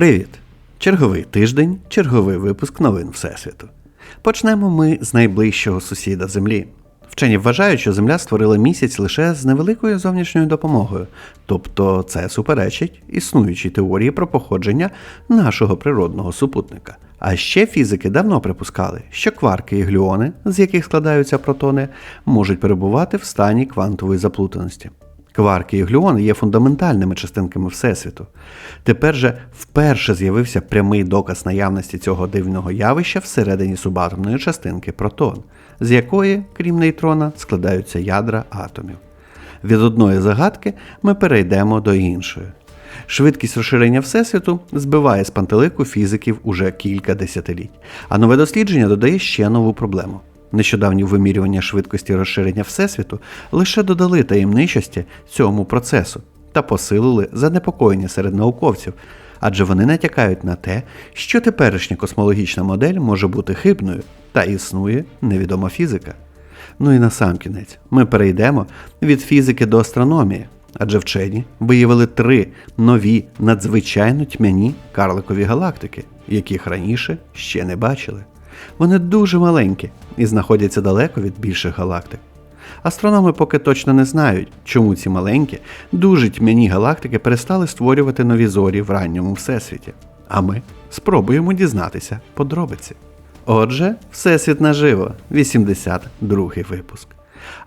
Привіт! Черговий тиждень, черговий випуск новин Всесвіту. Почнемо ми з найближчого сусіда Землі. Вчені вважають, що Земля створила місяць лише з невеликою зовнішньою допомогою, тобто це суперечить існуючій теорії про походження нашого природного супутника. А ще фізики давно припускали, що кварки і глюони, з яких складаються протони, можуть перебувати в стані квантової заплутаності. Кварки і глюони є фундаментальними частинками Всесвіту. Тепер же вперше з'явився прямий доказ наявності цього дивного явища всередині субатомної частинки протон, з якої, крім нейтрона, складаються ядра атомів. Від одної загадки ми перейдемо до іншої. Швидкість розширення Всесвіту збиває з пантелику фізиків уже кілька десятиліть, а нове дослідження додає ще нову проблему. Нещодавні вимірювання швидкості розширення Всесвіту лише додали таємничості цьому процесу та посилили занепокоєння серед науковців, адже вони натякають на те, що теперішня космологічна модель може бути хибною та існує невідома фізика. Ну і на сам кінець ми перейдемо від фізики до астрономії, адже вчені виявили три нові надзвичайно тьмяні карликові галактики, яких раніше ще не бачили. Вони дуже маленькі і знаходяться далеко від більших галактик. Астрономи поки точно не знають, чому ці маленькі, дуже тьмяні галактики перестали створювати нові зорі в ранньому всесвіті. А ми спробуємо дізнатися подробиці. Отже, Всесвіт наживо, 82 випуск.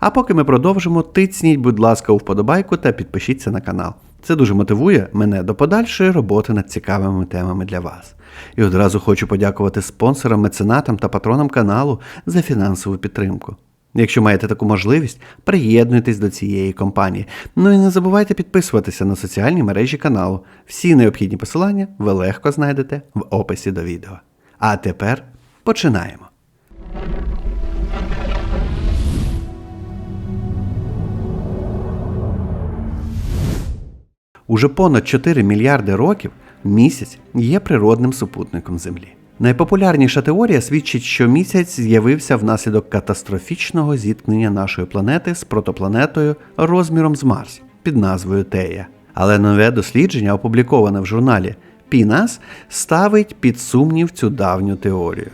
А поки ми продовжимо, тицніть, будь ласка, у вподобайку та підпишіться на канал. Це дуже мотивує мене до подальшої роботи над цікавими темами для вас. І одразу хочу подякувати спонсорам, меценатам та патронам каналу за фінансову підтримку. Якщо маєте таку можливість, приєднуйтесь до цієї компанії. Ну і не забувайте підписуватися на соціальні мережі каналу. Всі необхідні посилання ви легко знайдете в описі до відео. А тепер починаємо. Уже понад 4 мільярди років місяць є природним супутником Землі. Найпопулярніша теорія свідчить, що місяць з'явився внаслідок катастрофічного зіткнення нашої планети з протопланетою розміром з Марс під назвою Тея. Але нове дослідження, опубліковане в журналі PNAS, ставить під сумнів цю давню теорію.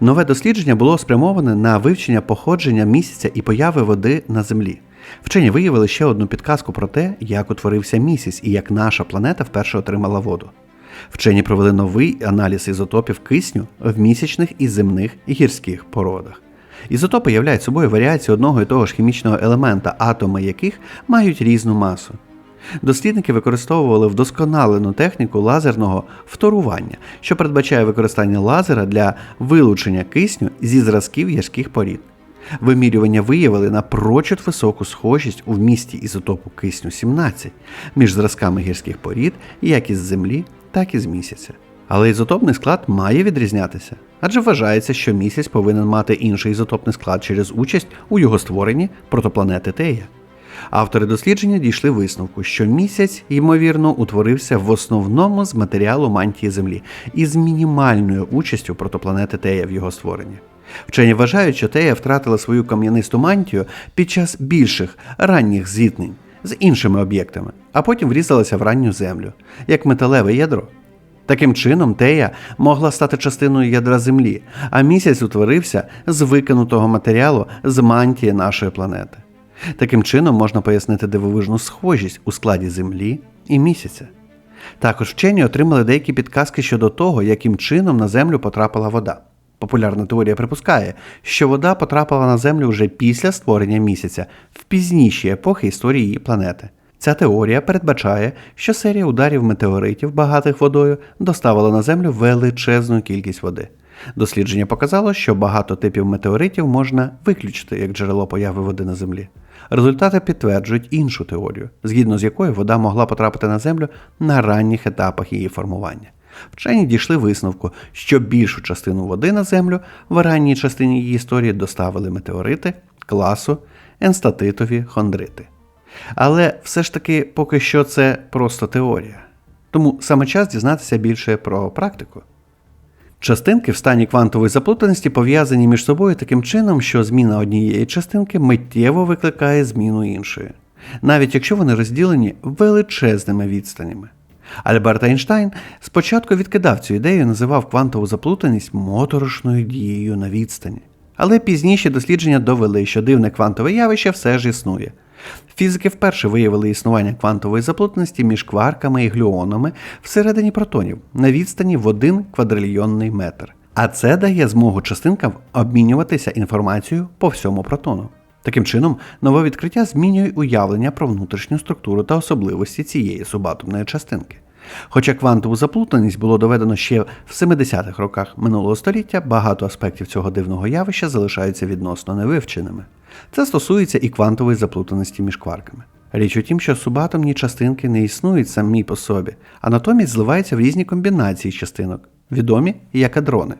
Нове дослідження було спрямоване на вивчення походження місяця і появи води на Землі. Вчені виявили ще одну підказку про те, як утворився місяць і як наша планета вперше отримала воду. Вчені провели новий аналіз ізотопів кисню в місячних і земних гірських породах. Ізотопи являють собою варіації одного і того ж хімічного елемента, атоми яких мають різну масу. Дослідники використовували вдосконалену техніку лазерного вторування, що передбачає використання лазера для вилучення кисню зі зразків гірських порід. Вимірювання виявили напрочуд високу схожість у вмісті ізотопу кисню 17 між зразками гірських порід, як із Землі, так і з місяця. Але ізотопний склад має відрізнятися, адже вважається, що місяць повинен мати інший ізотопний склад через участь у його створенні протопланети Тея. Автори дослідження дійшли висновку, що місяць, ймовірно, утворився в основному з матеріалу мантії Землі із мінімальною участю протопланети Тея в його створенні. Вчені вважають, що Тея втратила свою кам'янисту мантію під час більших ранніх зіткнень з іншими об'єктами, а потім врізалася в ранню землю, як металеве ядро. Таким чином, Тея могла стати частиною ядра Землі, а місяць утворився з викинутого матеріалу з мантії нашої планети. Таким чином можна пояснити дивовижну схожість у складі Землі і місяця. Також вчені отримали деякі підказки щодо того, яким чином на Землю потрапила вода. Популярна теорія припускає, що вода потрапила на Землю вже після створення місяця в пізніші епохи історії її планети. Ця теорія передбачає, що серія ударів метеоритів, багатих водою, доставила на Землю величезну кількість води. Дослідження показало, що багато типів метеоритів можна виключити як джерело появи води на Землі. Результати підтверджують іншу теорію, згідно з якою вода могла потрапити на Землю на ранніх етапах її формування. Вчені дійшли висновку, що більшу частину води на Землю в ранній частині її історії доставили метеорити класу енстатитові хондрити. Але все ж таки поки що це просто теорія. Тому саме час дізнатися більше про практику. Частинки в стані квантової заплутаності пов'язані між собою таким чином, що зміна однієї частинки миттєво викликає зміну іншої, навіть якщо вони розділені величезними відстанями. Альберт Ейнштейн спочатку відкидав цю ідею і називав квантову заплутаність моторошною дією на відстані. Але пізніші дослідження довели, що дивне квантове явище все ж існує. Фізики вперше виявили існування квантової заплутаності між кварками і глюонами всередині протонів на відстані в один квадрильйонний метр. А це дає змогу частинкам обмінюватися інформацією по всьому протону. Таким чином, нове відкриття змінює уявлення про внутрішню структуру та особливості цієї субатомної частинки. Хоча квантову заплутаність було доведено ще в 70-х роках минулого століття, багато аспектів цього дивного явища залишаються відносно невивченими. Це стосується і квантової заплутаності між кварками. Річ у тім, що субатомні частинки не існують самі по собі, а натомість зливаються в різні комбінації частинок, відомі як адрони.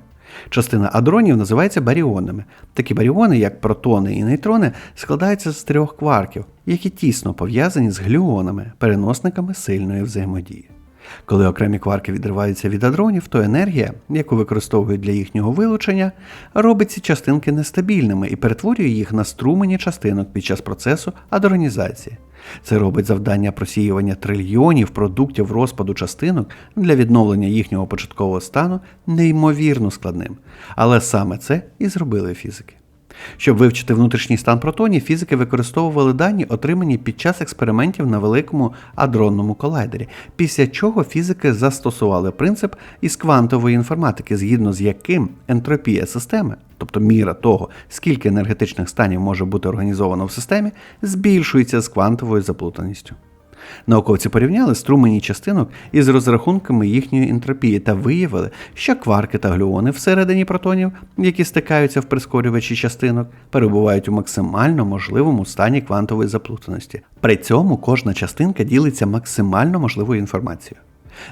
Частина адронів називається баріонами. Такі баріони, як протони і нейтрони, складаються з трьох кварків, які тісно пов'язані з глюонами, переносниками сильної взаємодії. Коли окремі кварки відриваються від адронів, то енергія, яку використовують для їхнього вилучення, робить ці частинки нестабільними і перетворює їх на струмені частинок під час процесу адронізації. Це робить завдання просіювання трильйонів продуктів розпаду частинок для відновлення їхнього початкового стану неймовірно складним. Але саме це і зробили фізики. Щоб вивчити внутрішній стан протонів, фізики використовували дані, отримані під час експериментів на великому адронному колайдері, після чого фізики застосували принцип із квантової інформатики, згідно з яким ентропія системи, тобто міра того, скільки енергетичних станів може бути організовано в системі, збільшується з квантовою заплутаністю. Науковці порівняли струмені частинок із розрахунками їхньої ентропії та виявили, що кварки та глюони всередині протонів, які стикаються в прискорювачі частинок, перебувають у максимально можливому стані квантової заплутаності. При цьому кожна частинка ділиться максимально можливою інформацією.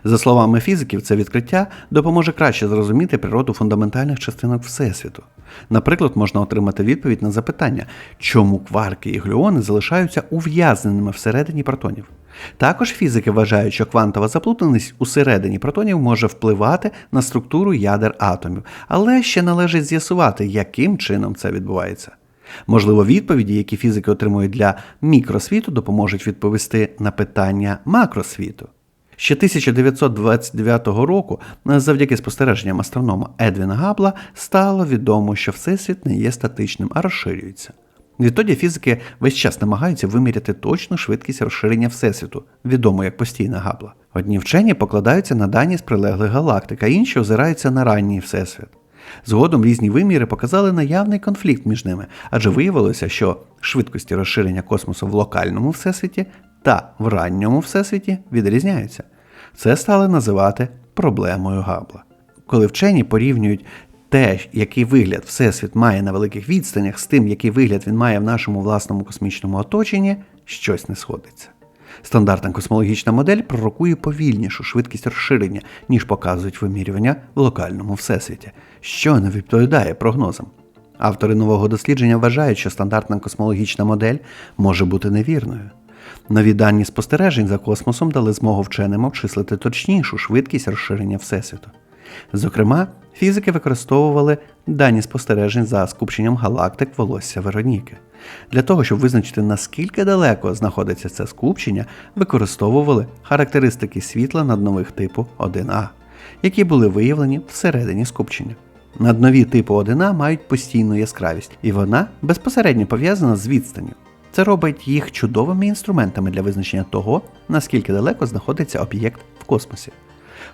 За словами фізиків, це відкриття допоможе краще зрозуміти природу фундаментальних частинок Всесвіту. Наприклад, можна отримати відповідь на запитання, чому кварки і глюони залишаються ув'язненими всередині протонів. Також фізики вважають, що квантова заплутаність усередині протонів може впливати на структуру ядер атомів, але ще належить з'ясувати, яким чином це відбувається. Можливо, відповіді, які фізики отримують для мікросвіту, допоможуть відповісти на питання макросвіту. Ще 1929 року, завдяки спостереженням астронома Едвіна Габла, стало відомо, що Всесвіт не є статичним, а розширюється. Відтоді фізики весь час намагаються виміряти точну швидкість розширення Всесвіту, відомо як постійна габла. Одні вчені покладаються на дані з прилеглих галактик, а інші озираються на ранній Всесвіт. Згодом різні виміри показали наявний конфлікт між ними, адже виявилося, що швидкості розширення космосу в локальному всесвіті та в ранньому всесвіті відрізняються. Це стали називати проблемою Габла. Коли вчені порівнюють те, який вигляд Всесвіт має на великих відстанях, з тим, який вигляд він має в нашому власному космічному оточенні, щось не сходиться. Стандартна космологічна модель пророкує повільнішу швидкість розширення, ніж показують вимірювання в локальному всесвіті, що не відповідає прогнозам. Автори нового дослідження вважають, що стандартна космологічна модель може бути невірною. Нові дані спостережень за космосом дали змогу вченим обчислити точнішу швидкість розширення Всесвіту. Зокрема, фізики використовували дані спостережень за скупченням галактик волосся Вероніки. Для того, щоб визначити, наскільки далеко знаходиться це скупчення, використовували характеристики світла наднових типу 1А, які були виявлені всередині скупчення. Наднові типу 1А мають постійну яскравість, і вона безпосередньо пов'язана з відстанню. Це робить їх чудовими інструментами для визначення того, наскільки далеко знаходиться об'єкт в космосі.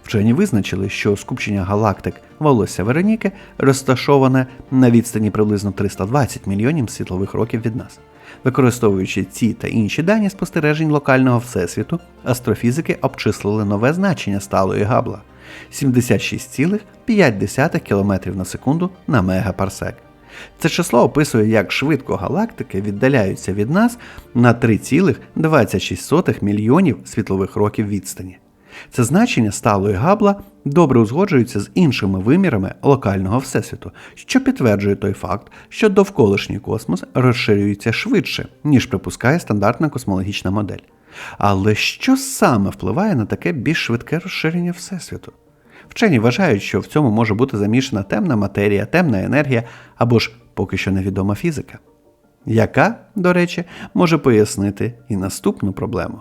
Вчені визначили, що скупчення галактик волосся Вероніки розташоване на відстані приблизно 320 мільйонів світлових років від нас. Використовуючи ці та інші дані спостережень локального всесвіту, астрофізики обчислили нове значення сталої габла 76,5 км на секунду на мегапарсек. Це число описує, як швидко галактики віддаляються від нас на 3,26 мільйонів світлових років відстані. Це значення сталої габла добре узгоджується з іншими вимірами локального всесвіту, що підтверджує той факт, що довколишній космос розширюється швидше, ніж припускає стандартна космологічна модель. Але що саме впливає на таке більш швидке розширення Всесвіту? Вчені вважають, що в цьому може бути замішана темна матерія, темна енергія або ж поки що невідома фізика, яка, до речі, може пояснити і наступну проблему.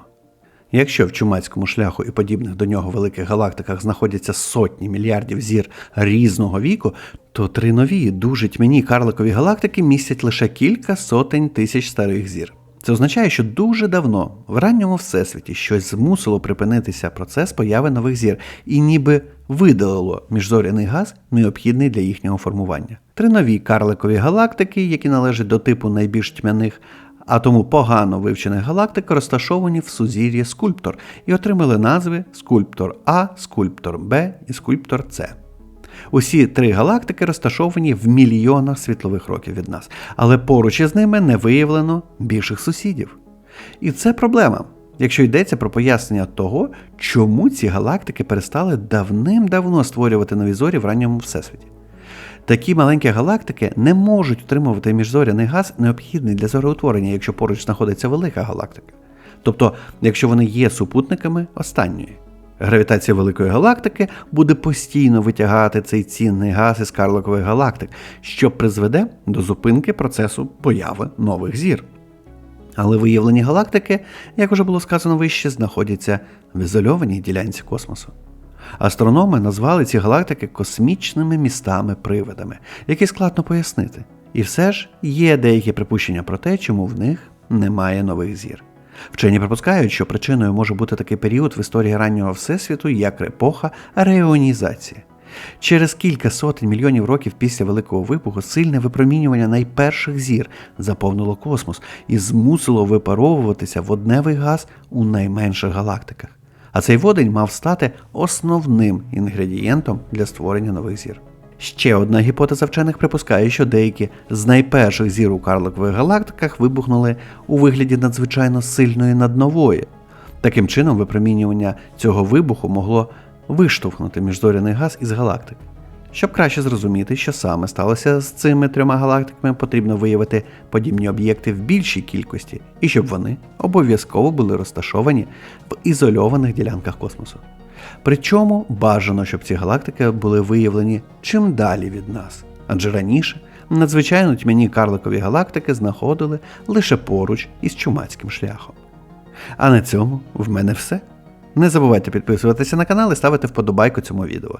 Якщо в чумацькому шляху і подібних до нього великих галактиках знаходяться сотні мільярдів зір різного віку, то три нові дуже тьмяні карликові галактики містять лише кілька сотень тисяч старих зір. Це означає, що дуже давно в ранньому всесвіті щось змусило припинитися процес появи нових зір і ніби видалило міжзоряний газ, необхідний для їхнього формування. Три нові карликові галактики, які належать до типу найбільш тьмяних, а тому погано вивчених галактик, розташовані в сузір'ї скульптор і отримали назви скульптор А, скульптор Б і скульптор С. Усі три галактики розташовані в мільйонах світлових років від нас, але поруч із ними не виявлено більших сусідів. І це проблема, якщо йдеться про пояснення того, чому ці галактики перестали давним-давно створювати нові зорі в ранньому всесвіті. Такі маленькі галактики не можуть утримувати міжзоряний газ, необхідний для зороутворення, якщо поруч знаходиться велика галактика. Тобто, якщо вони є супутниками останньої. Гравітація великої галактики буде постійно витягати цей цінний газ із карликових галактик, що призведе до зупинки процесу появи нових зір. Але виявлені галактики, як уже було сказано вище, знаходяться в ізольованій ділянці космосу. Астрономи назвали ці галактики космічними містами-привидами, які складно пояснити. І все ж є деякі припущення про те, чому в них немає нових зір. Вчені припускають, що причиною може бути такий період в історії раннього всесвіту, як епоха реонізації. Через кілька сотень мільйонів років після Великого вибуху сильне випромінювання найперших зір заповнило космос і змусило випаровуватися водневий газ у найменших галактиках. А цей водень мав стати основним інгредієнтом для створення нових зір. Ще одна гіпотеза вчених припускає, що деякі з найперших зір у карликових галактиках вибухнули у вигляді надзвичайно сильної наднової. Таким чином, випромінювання цього вибуху могло виштовхнути міжзоряний газ із галактик. Щоб краще зрозуміти, що саме сталося з цими трьома галактиками, потрібно виявити подібні об'єкти в більшій кількості, і щоб вони обов'язково були розташовані в ізольованих ділянках космосу. Причому бажано, щоб ці галактики були виявлені чим далі від нас, адже раніше надзвичайно тьмяні карликові галактики знаходили лише поруч із чумацьким шляхом. А на цьому в мене все. Не забувайте підписуватися на канал і ставити вподобайку цьому відео.